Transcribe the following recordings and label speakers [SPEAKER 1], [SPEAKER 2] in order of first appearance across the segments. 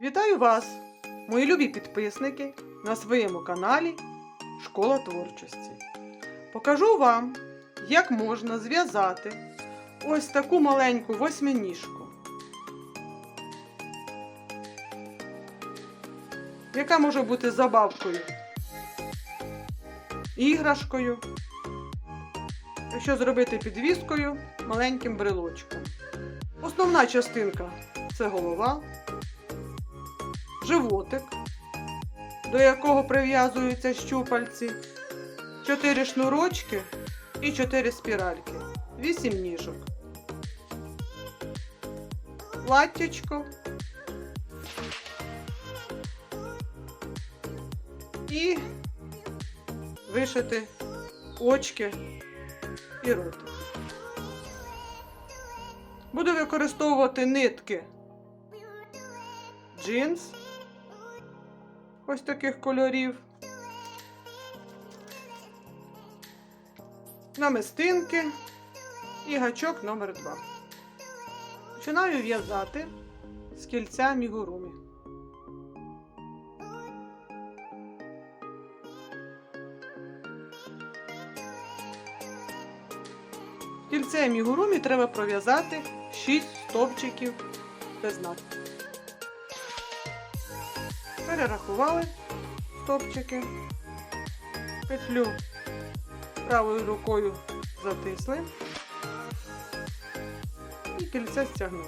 [SPEAKER 1] Вітаю вас, мої любі підписники, на своєму каналі Школа творчості. Покажу вам, як можна зв'язати ось таку маленьку восьминіжку, яка може бути забавкою, іграшкою, якщо зробити підвіскою маленьким брелочком. Основна частинка це голова животик, до якого прив'язуються щупальці, 4 шнурочки і 4 спіральки, 8 ніжок, платтячко. І вишити очки і ротик. Буду використовувати нитки. Джинс ось таких кольорів. Намистинки і гачок номер 2 Починаю в'язати з кільця мігурумі. Кільце мігурумі треба пров'язати 6 стовпчиків без натиску. Перерахували стопчики, петлю правою рукою затисли і кільце стягнули.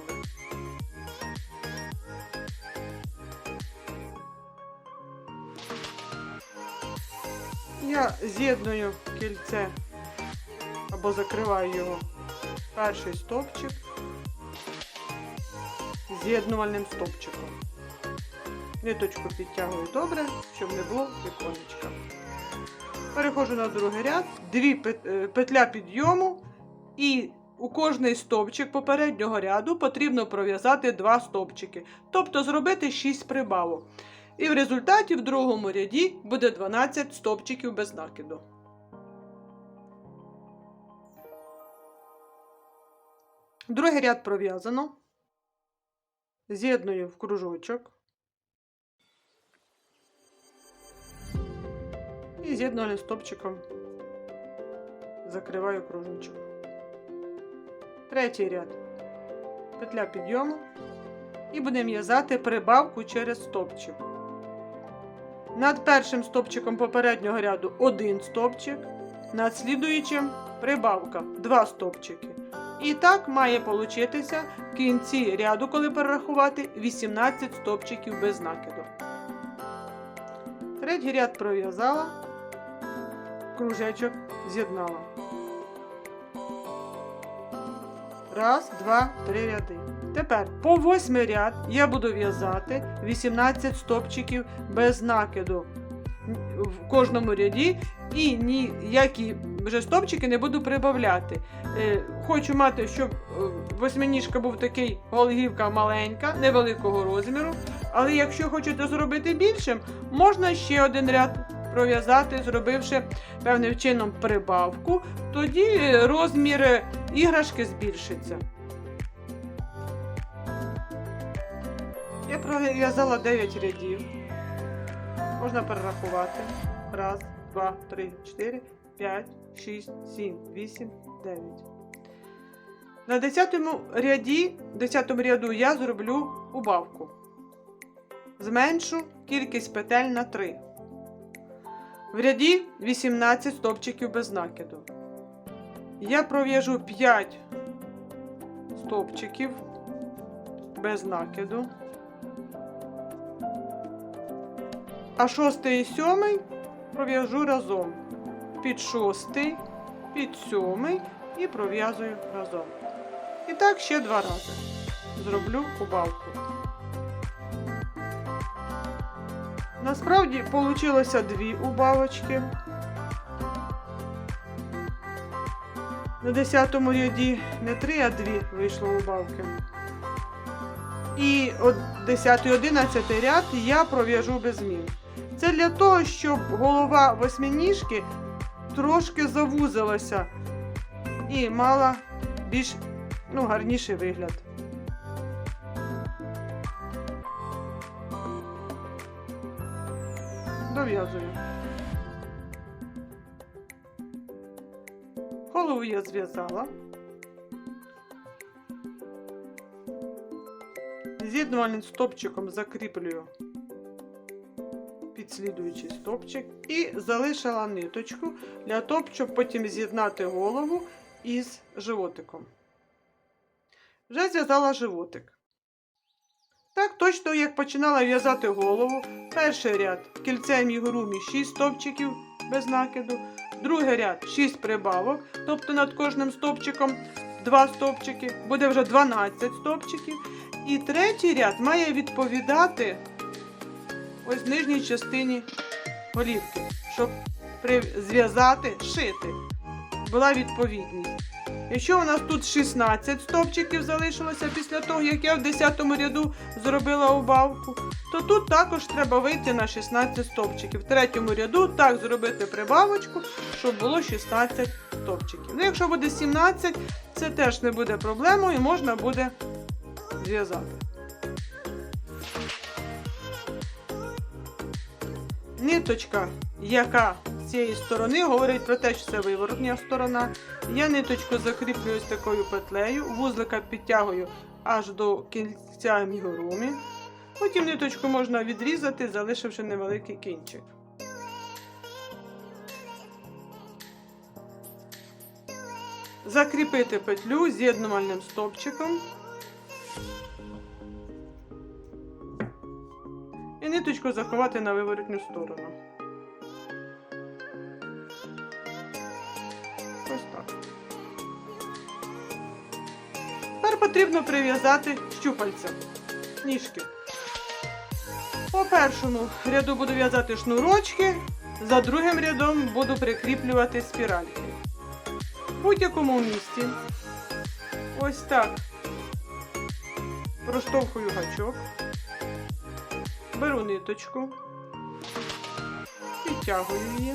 [SPEAKER 1] Я з'єдную кільце або закриваю його перший стовпчик з'єднувальним стовпчиком. Ниточку підтягую добре, щоб не було віконечка. Переходжу на другий ряд, дві е, петля підйому, і у кожний стовпчик попереднього ряду потрібно пров'язати два стовпчики, тобто зробити 6 прибавок. І в результаті в другому ряді буде 12 стовпчиків без накиду. Другий ряд пров'язано. З'єдную в кружочок. І з'єднувальним стопчиком закриваю кружочок. Третій ряд. Петля підйому. І будемо в'язати прибавку через стопчик. Над першим стопчиком попереднього ряду один стопчик, над слідуючим прибавка 2 стопчики. І так має получитися в кінці ряду, коли перерахувати 18 стопчиків без накиду. Третій ряд пров'язала, кружечок з'єднала. Раз, два, три ряди. Тепер по восьмий ряд я буду в'язати 18 стопчиків без накиду в кожному ряді і ніякі вже стопчики не буду прибавляти. Е, Хочу мати, щоб е, восьминіжка був такий голгівка маленька, невеликого розміру. Але якщо хочете зробити більшим, можна ще один ряд пров'язати, зробивши певним чином прибавку, тоді розмір іграшки збільшиться. Я пров'язала 9 рядів. Можна перерахувати. Раз, два, три, чотири, п'ять, шість, сім, вісім, дев'ять. На 10 ряді, 10 ряду я зроблю убавку. Зменшу кількість петель на 3. В ряді 18 стовпчиків без накиду. Я пров'яжу 5 стовпчиків без накиду. А шостий і сьомий пров'яжу разом. Під шостий, під сьомий і пров'язую разом. І так ще два рази. Зроблю убавку. Насправді вийшло дві убавочки. На 10 ряді не три, а дві вийшло убавки. І от 10-11 ряд я пров'яжу без змін. Це для того, щоб голова восьминіжки трошки завузилася і мала більш ну, гарніший вигляд. Дов'язую. Голову я зв'язала. З'єднувальним стопчиком закріплюю підслідуючий стопчик і залишила ниточку для того, щоб потім з'єднати голову із животиком. Вже зв'язала животик. Так точно, як починала в'язати голову, перший ряд кільцем ігрумі 6 стовпчиків без накиду, другий ряд 6 прибавок, тобто над кожним стовпчиком 2 стовпчики, буде вже 12 стовпчиків. І третій ряд має відповідати ось нижній частині голівки, щоб зв'язати, шити. Була відповідність. Якщо у нас тут 16 стовпчиків залишилося після того, як я в 10 ряду зробила убавку, то тут також треба вийти на 16 стовпчиків. В третьому ряду так зробити прибавочку, щоб було 16 стовпчиків. Ну, якщо буде 17, це теж не буде проблемою, можна буде зв'язати. Ниточка, яка цієї сторони говорить про те, що це виворотня сторона. Я ниточку закріплюю з такою петлею, вузлика підтягую аж до кінця амігурумі. Потім ниточку можна відрізати, залишивши невеликий кінчик. Закріпити петлю з'єднувальним стопчиком. І ниточку заховати на виворотню сторону. Тепер потрібно прив'язати щупальця, ніжки. По першому ряду буду в'язати шнурочки, за другим рядом буду прикріплювати спіральки. В будь-якому місці. Ось так. Проштовхую гачок. Беру ниточку, підтягую її.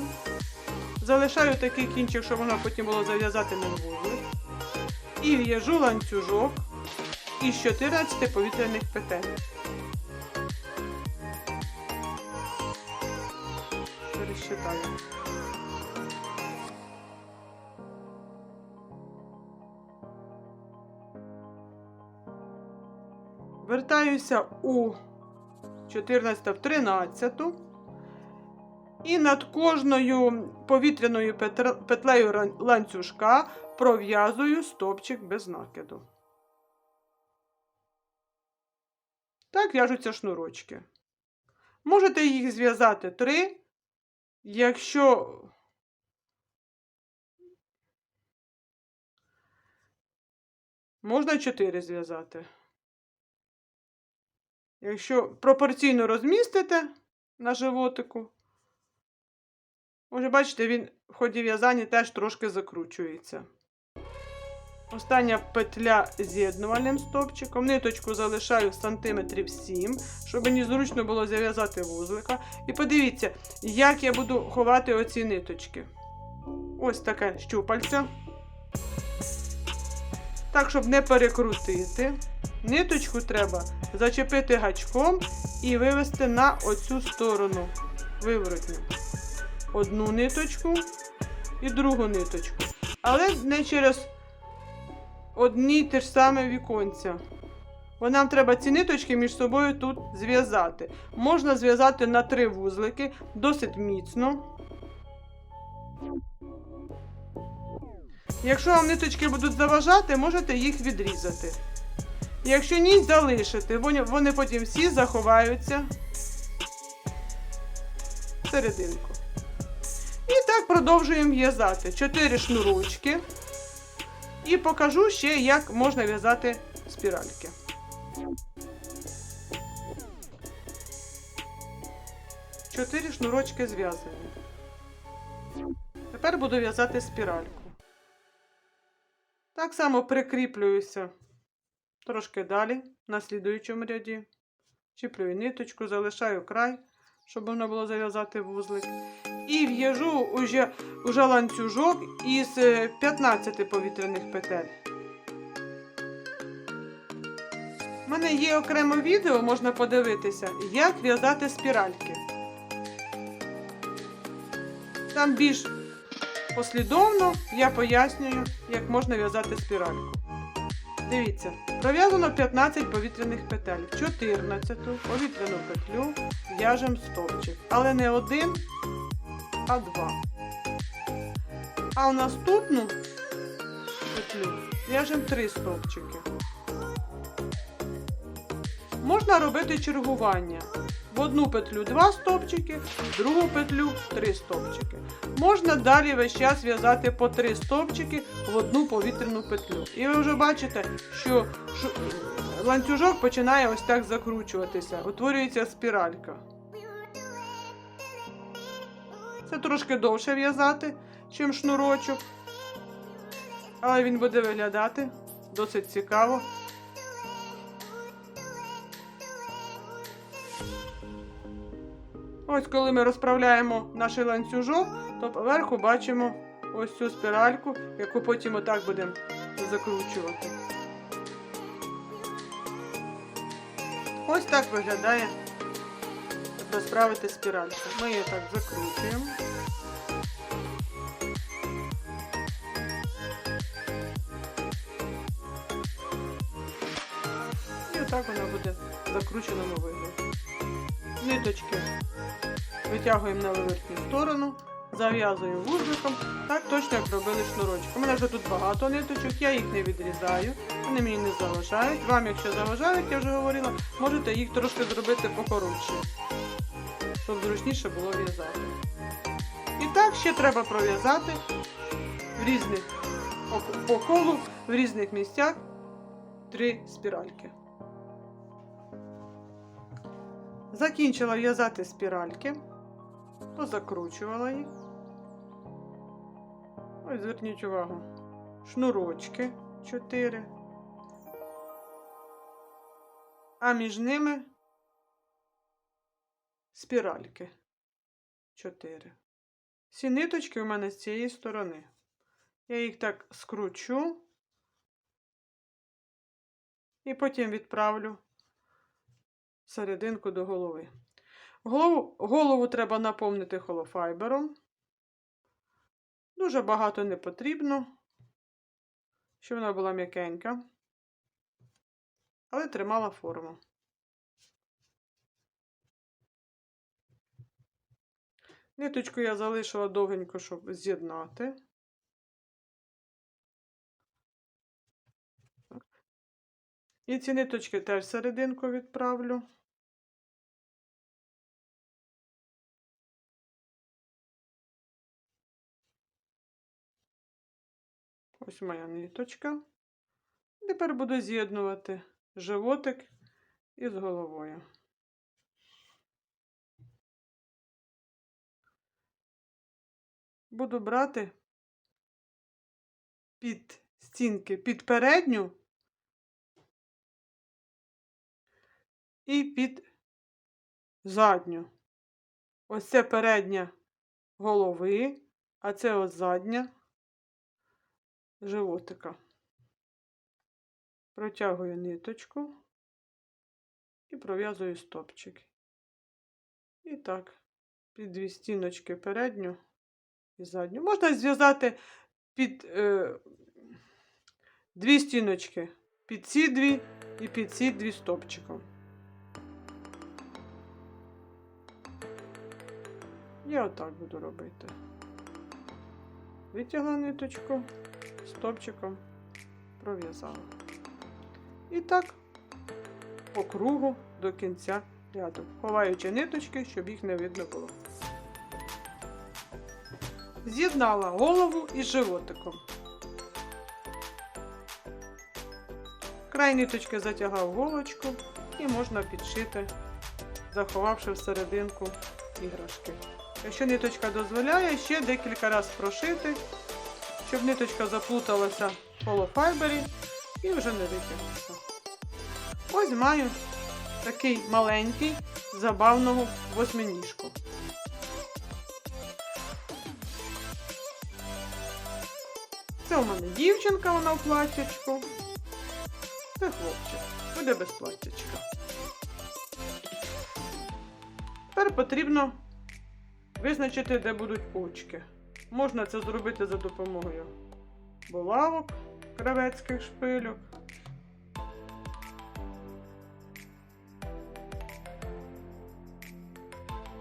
[SPEAKER 1] Залишаю такий кінчик, щоб вона потім було зав'язати на вузлик. І в'яжу ланцюжок із 14 повітряних петель. Пересчитаю. Вертаюся у 14 в 13. І над кожною повітряною петлею ланцюжка пров'язую стопчик без накиду. Так в'яжуться шнурочки. Можете їх зв'язати три, якщо можна чотири зв'язати. Якщо пропорційно розмістите на животику, може, бачите, він в ході в'язання теж трошки закручується. Остання петля з'єднувальним стопчиком. Ниточку залишаю сантиметрів 7, щоб мені зручно було зав'язати вузлика. І подивіться, як я буду ховати оці ниточки. Ось таке щупальце. Так, щоб не перекрутити. Ниточку треба зачепити гачком і вивести на оцю сторону виворотню. Одну ниточку і другу ниточку. Але не через одні те ж саме віконця. Бо нам треба ці ниточки між собою тут зв'язати. Можна зв'язати на три вузлики досить міцно. Якщо вам ниточки будуть заважати, можете їх відрізати. Якщо ні, залишити. Вони, потім всі заховаються всерединку. І так продовжуємо в'язати 4 шнурочки. І покажу ще, як можна в'язати спіральки. Чотири шнурочки зв'язані. Тепер буду в'язати спіральку. Так само прикріплююся трошки далі, на слідуючому ряді. Чіплюю ниточку, залишаю край, щоб можна було зав'язати вузлик. І в'яжу уже, уже ланцюжок із е, 15 повітряних петель. У мене є окреме відео, можна подивитися, як в'язати спіральки. Там більш послідовно я пояснюю, як можна в'язати спіральку. Дивіться, пров'язано 15 повітряних петель. В 14 повітряну петлю в'яжемо стовпчик. Але не один, а два. А в наступну петлю в'яжемо три стовпчики. Можна робити чергування. В одну петлю два стовпчики, в другу петлю три стовпчики. Можна далі весь час в'язати по три стовпчики в одну повітряну петлю. І ви вже бачите, що ланцюжок починає ось так закручуватися, утворюється спіралька. Це трошки довше в'язати, чим шнурочок. Але він буде виглядати досить цікаво. Ось коли ми розправляємо наш ланцюжок, то поверху бачимо ось цю спіральку, яку потім отак будемо закручувати. Ось так виглядає розправити спіральку. Ми її так закручуємо. І отак вона буде в закрученому вигляді. Ниточки витягуємо на вивертню сторону, зав'язуємо вузликом, так точно як робили шнурочки. У мене вже тут багато ниточок, я їх не відрізаю, вони мені не заважають. Вам, якщо заважають, я вже говорила, можете їх трошки зробити покоротше, щоб зручніше було в'язати. І так ще треба пров'язати в різних по колу, в різних місцях три спіральки. Закінчила в'язати спіральки, позакручувала їх. Ось зверніть увагу. Шнурочки 4. А між ними спіральки 4. Всі ниточки у мене з цієї сторони. Я їх так скручу і потім відправлю серединку до голови. Голову, голову треба наповнити холофайбером. Дуже багато не потрібно, щоб вона була м'якенька, але тримала форму. Ниточку я залишила довгенько, щоб з'єднати. І ці ниточки теж серединку відправлю. Ось моя ниточка. Тепер буду з'єднувати животик із головою. Буду брати під стінки, під передню і під задню. Ось це передня голови, а це ось задня животика. Протягую ниточку і пров'язую стопчик. І так, під дві стіночки передню і задню. Можна зв'язати під е, дві стіночки, під ці дві і під ці дві стопчиком. Я отак буду робити. Витягла ниточку, стопчиком пров'язала. І так по кругу до кінця ряду, ховаючи ниточки, щоб їх не видно було. З'єднала голову із животиком. Край ниточки затягав голочку і можна підшити, заховавши всерединку іграшки. Якщо ниточка дозволяє, ще декілька разів прошити, щоб ниточка заплуталася в холофайбері і вже не витягнеться. Ось маю такий маленький забавного восьминіжку. Це у мене дівчинка, вона в платтячку. Це хлопчик. Буде без платтячка. Тепер потрібно визначити, де будуть очки. Можна це зробити за допомогою булавок, кравецьких шпильок.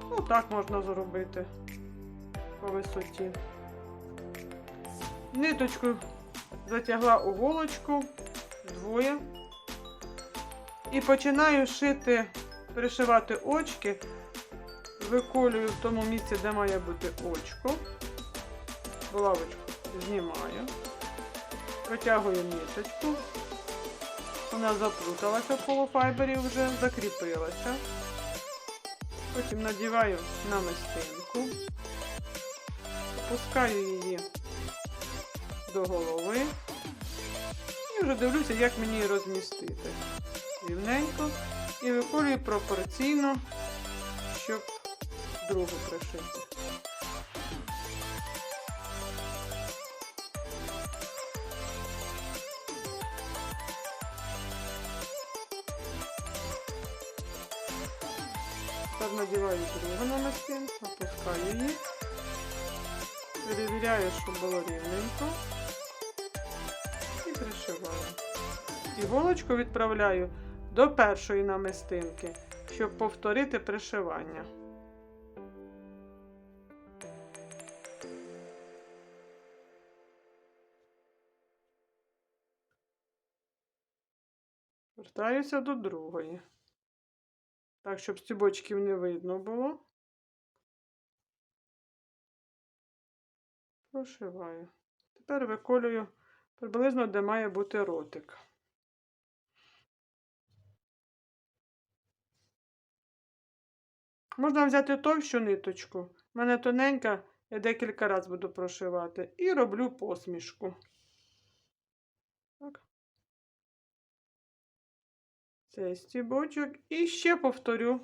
[SPEAKER 1] Ну, так можна зробити по висоті. Ниточку затягла у голочку двоє. І починаю шити, пришивати очки. Виколюю в тому місці, де має бути очко. Булавочку знімаю. Протягую ниточку. Вона заплуталася в полуфайбері вже, закріпилася. Потім надіваю на мистинку. Опускаю її до голови. І вже дивлюся, як мені її розмістити. Рівненько. І виколюю пропорційно, щоб другу пришити. Тепер надіваю другу на мастинку, опускаю її. Перевіряю, щоб було рівненько. І пришиваю. Іголочку відправляю до першої намистинки, щоб повторити пришивання. Вертаюся до другої. Так, щоб стібочків не видно було. Прошиваю. Тепер виколюю приблизно, де має бути ротик. Можна взяти товщу ниточку. У мене тоненька, я декілька разів буду прошивати. І роблю посмішку. Так. Цей стібочок. І ще повторю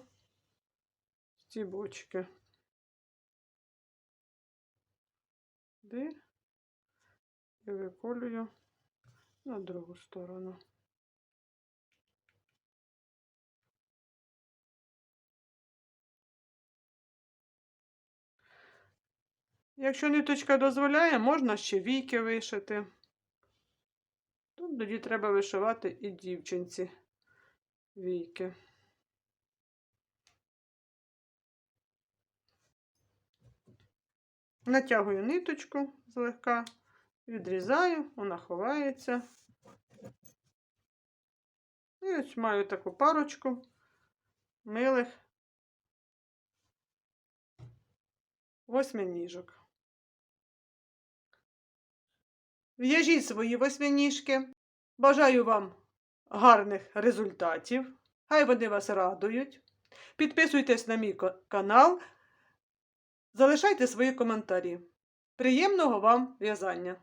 [SPEAKER 1] стібочки. Де? І виколюю на другу сторону. Якщо ниточка дозволяє, можна ще війки вишити. Тут тоді треба вишивати і дівчинці війки. Натягую ниточку злегка, відрізаю, вона ховається. І ось маю таку парочку милих восьминіжок. В'яжіть свої восьминіжки. Бажаю вам гарних результатів. Хай вони вас радують. Підписуйтесь на мій ка- канал. Залишайте свої коментарі. Приємного вам в'язання!